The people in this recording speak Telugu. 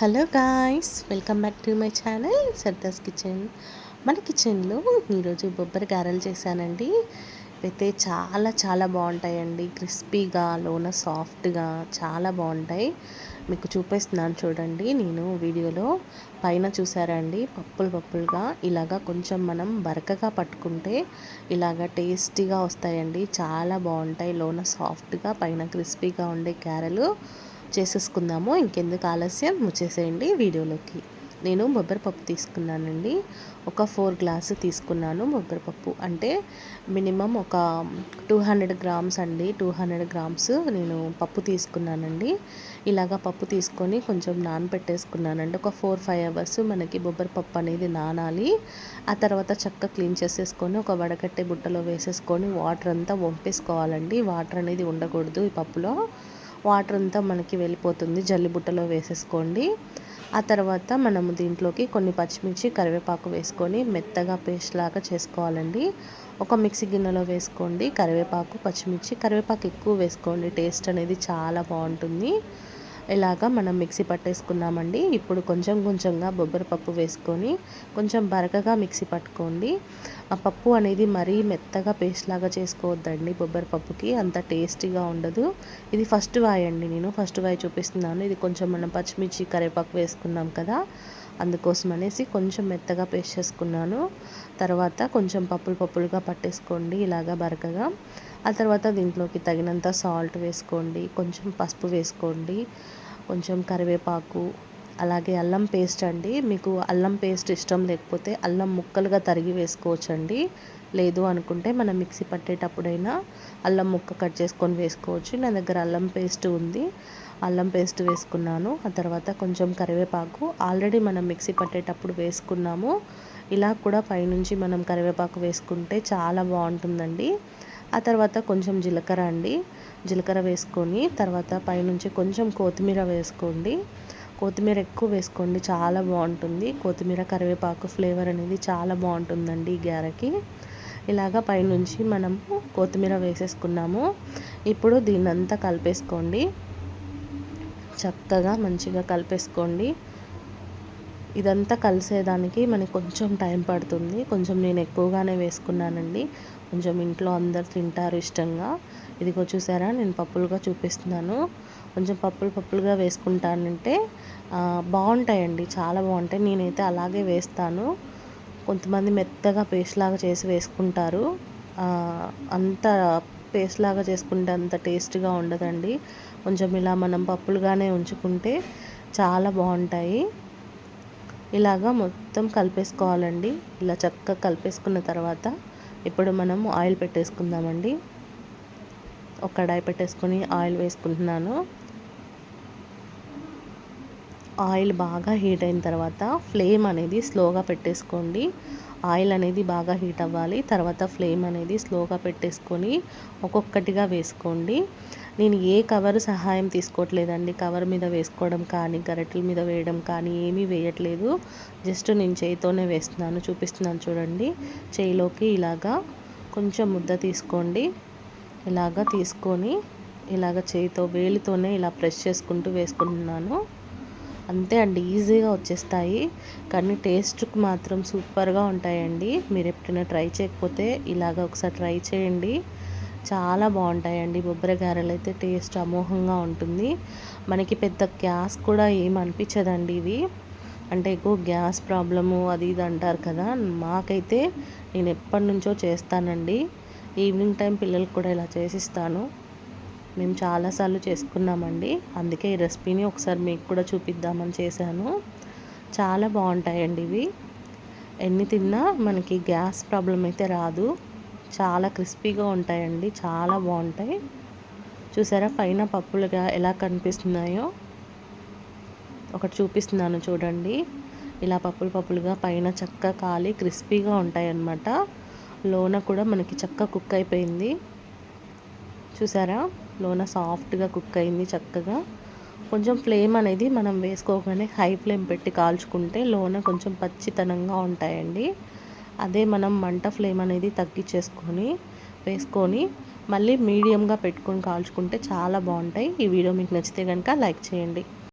Hello guys welcome back to my channel Sardas kitchen. మన కిచెన్లో ఈరోజు బొబ్బరి గారెలు చేశానండి. అయితే చాలా చాలా బాగుంటాయండి. క్రిస్పీగా లోన సాఫ్ట్గా చాలా బాగుంటాయి. మీకు చూపిస్తున్నాను చూడండి. నేను వీడియోలో పైన చూసారండి పప్పులు పప్పులుగా ఇలాగా కొంచెం మనం బరకగా పట్టుకుంటే ఇలాగా టేస్టీగా వస్తాయండి. చాలా బాగుంటాయి. లోన సాఫ్ట్గా పైన క్రిస్పీగా ఉండే గారెలు. చేసేసుకుందాము. ఇంకెందుకు ఆలస్యం? ముచ్చేసేయండి వీడియోలోకి. నేను బొబ్బరిపప్పు తీసుకున్నానండి. ఒక ఫోర్ గ్లాసు తీసుకున్నాను బొబ్బరిపప్పు అంటే మినిమం ఒక టూ హండ్రెడ్ గ్రామ్స్ అండి. టూ హండ్రెడ్ గ్రామ్స్ నేను పప్పు తీసుకున్నానండి. ఇలాగ పప్పు తీసుకొని కొంచెం నానబెట్టేసుకున్నానండి. ఒక ఫోర్ ఫైవ్ అవర్స్ మనకి బొబ్బరిపప్పు అనేది నానాలి. ఆ తర్వాత చక్కగా క్లీన్ చేసేసుకొని ఒక వడకట్టే బుట్టలో వేసేసుకొని వాటర్ అంతా వంపేసుకోవాలండి. వాటర్ అనేది ఉండకూడదు ఈ పప్పులో. వాటర్ అంతా మనకి వెళ్ళిపోతుంది. జల్లిబుట్టలో వేసేసుకోండి. ఆ తర్వాత మనము దీంట్లోకి కొన్ని పచ్చిమిర్చి కరివేపాకు వేసుకొని మెత్తగా పేస్ట్ లాగా చేసుకోవాలండి. ఒక మిక్సీ గిన్నెలో వేసుకోండి. కరివేపాకు పచ్చిమిర్చి కరివేపాకు ఎక్కువ వేసుకోండి. టేస్ట్ అనేది చాలా బాగుంటుంది. ఇలాగా మనం మిక్సీ పట్టేసుకున్నామండి. ఇప్పుడు కొంచెం కొంచెంగా బొబ్బరి పప్పు వేసుకొని కొంచెం బరకగా మిక్సీ పట్టుకోండి. ఆ పప్పు అనేది మరీ మెత్తగా పేస్ట్ లాగా చేసుకోవద్దండి బొబ్బరి పప్పుకి అంత టేస్టీగా ఉండదు. ఇది ఫస్ట్ వాయి అండి నేను ఫస్ట్ వాయి చూపిస్తున్నాను. ఇది కొంచెం మనం పచ్చిమిర్చి కరివేపాకు వేసుకున్నాం కదా అందుకోసం అనేసి కొంచెం మెత్తగా పేస్ట్ చేసుకున్నాను. తర్వాత కొంచెం పప్పులు పప్పులుగా పట్టేసుకోండి ఇలాగా బరకగా. ఆ తర్వాత దీంట్లోకి తగినంత సాల్ట్ వేసుకోండి కొంచెం పసుపు వేసుకోండి కొంచెం కరివేపాకు అలాగే అల్లం పేస్ట్ అండి. మీకు అల్లం పేస్ట్ ఇష్టం లేకపోతే అల్లం ముక్కలుగా తరిగి వేసుకోవచ్చండి. లేదు అనుకుంటే మనం మిక్సీ పట్టేటప్పుడైనా అల్లం ముక్క కట్ చేసుకొని వేసుకోవచ్చు. నా దగ్గర అల్లం పేస్ట్ ఉంది. అల్లం పేస్ట్ వేసుకున్నాను. ఆ తర్వాత కొంచెం కరివేపాకు. ఆల్రెడీ మనం మిక్సీ పట్టేటప్పుడు వేసుకున్నాము. ఇలా కూడా పైనుంచి మనం కరివేపాకు వేసుకుంటే చాలా బాగుంటుందండి. ఆ తర్వాత కొంచెం జీలకర్ర అండి. జీలకర్ర వేసుకొని తర్వాత పైనుంచి కొంచెం కొత్తిమీర వేసుకోండి. కొత్తిమీర ఎక్కువ వేసుకోండి చాలా బాగుంటుంది. కొత్తిమీర కరివేపాకు ఫ్లేవర్ అనేది చాలా బాగుంటుందండి ఈ గారెకి ఇలాగ పైనుంచి మనము కొత్తిమీర వేసేసుకున్నాము. ఇప్పుడు దీన్నంతా కలిపేసుకోండి. చక్కగా మంచిగా కలిపేసుకోండి. ఇదంతా కలిసేదానికి మనకి కొంచెం టైం పడుతుంది. కొంచెం నేను ఎక్కువగానే వేసుకున్నానండి. కొంచెం ఇంట్లో అందరు తింటారు ఇష్టంగా. ఇదిగో చూసారా నేను పప్పులుగా చూపిస్తున్నాను. కొంచెం పప్పులు పప్పులుగా వేసుకుంటానంటే బాగుంటాయండి. చాలా బాగుంటాయి. నేనైతే అలాగే వేస్తాను. కొంతమంది మెత్తగా పేస్ట్ లాగా చేసి వేసుకుంటారు. అంత పేస్ట్ లాగా చేసుకుంటే అంత టేస్ట్గా ఉండదండి. కొంచెం ఇలా మనం పప్పులుగానే ఉంచుకుంటే చాలా బాగుంటాయి. ఇలాగా మొత్తం కలిపేసుకోవాలండి. ఇలా చక్కగా కలిపేసుకున్న తర్వాత ఇప్పుడు మనం ఆయిల్ పెట్టేసుకుందామండి. ఒక కడాయి పెట్టేసుకొని ఆయిల్ వేసుకుంటున్నాను. ఆయిల్ బాగా హీట్ అయిన తర్వాత ఫ్లేమ్ అనేది స్లోగా పెట్టేసుకోండి. ఆయిల్ అనేది బాగా హీట్ అవ్వాలి. తర్వాత ఫ్లేమ్ అనేది స్లోగా పెట్టేసుకొని ఒక్కొక్కటిగా వేసుకోండి. నేను ఏ కవర్ సహాయం తీసుకోవట్లేదండి. కవర్ మీద వేసుకోవడం కానీ గరటల మీద వేయడం కానీ ఏమీ వేయట్లేదు. జస్ట్ నేను చేయితోనే వేస్తున్నాను. చూపిస్తున్నాను చూడండి. చేయిలోకి ఇలాగా కొంచెం ముద్ద తీసుకోండి. ఇలాగా తీసుకొని ఇలాగ చేయితో వేలితోనే ఇలా ప్రెస్ చేసుకుంటూ వేసుకుంటున్నాను. అంతే అండి ఈజీగా వచ్చేస్తాయి. కానీ టేస్ట్కి మాత్రం సూపర్గా ఉంటాయండి. మీరు ఎప్పుడైనా ట్రై చేయకపోతే ఇలాగ ఒకసారి ట్రై చేయండి. చాలా బాగుంటాయండి. బొబ్బరి గారెలు అయితే టేస్ట్ అమోఘంగా ఉంటుంది. మనకి పెద్ద గ్యాస్ కూడా ఏం అనిపించదండి ఇవి. అంటే ఎక్కువ గ్యాస్ ప్రాబ్లము అది ఇది అంటారు కదా. మాకైతే నేను ఎప్పటి నుంచో చేస్తానండి. ఈవినింగ్ టైం పిల్లలకు కూడా ఇలా చేసిస్తాను. మేము చాలాసార్లు చేసుకున్నామండి. అందుకే ఈ రెసిపీని ఒకసారి మీకు కూడా చూపిద్దామని చేశాను. చాలా బాగుంటాయండి ఇవి. ఎన్ని తిన్నా మనకి గ్యాస్ ప్రాబ్లం అయితే రాదు. చాలా క్రిస్పీగా ఉంటాయండి. చాలా బాగుంటాయి. చూసారా పైన పప్పులుగా ఎలా కనిపిస్తున్నాయో? ఒకటి చూపిస్తున్నాను చూడండి. ఇలా పప్పులు పప్పులుగా పైన చక్క కాలి క్రిస్పీగా ఉంటాయన్నమాట. లోన కూడా మనకి చక్క కుక్ అయిపోయింది. చూసారా? లోన సాఫ్ట్గా కుక్ అయింది చక్కగా. కొంచెం ఫ్లేమ్ అనేది మనం వేసుకోగానే హై ఫ్లేమ్ పెట్టి కాల్చుకుంటే లోన కొంచెం పచ్చితనంగా ఉంటాయండి. అదే మనం మంట ఫ్లేమ్ అనేది తగ్గించేసుకొని వేసుకొని మళ్ళీ మీడియంగా పెట్టుకొని కాల్చుకుంటే చాలా బాగుంటాయి. ఈ వీడియో మీకు నచ్చితే కనుక లైక్ చేయండి.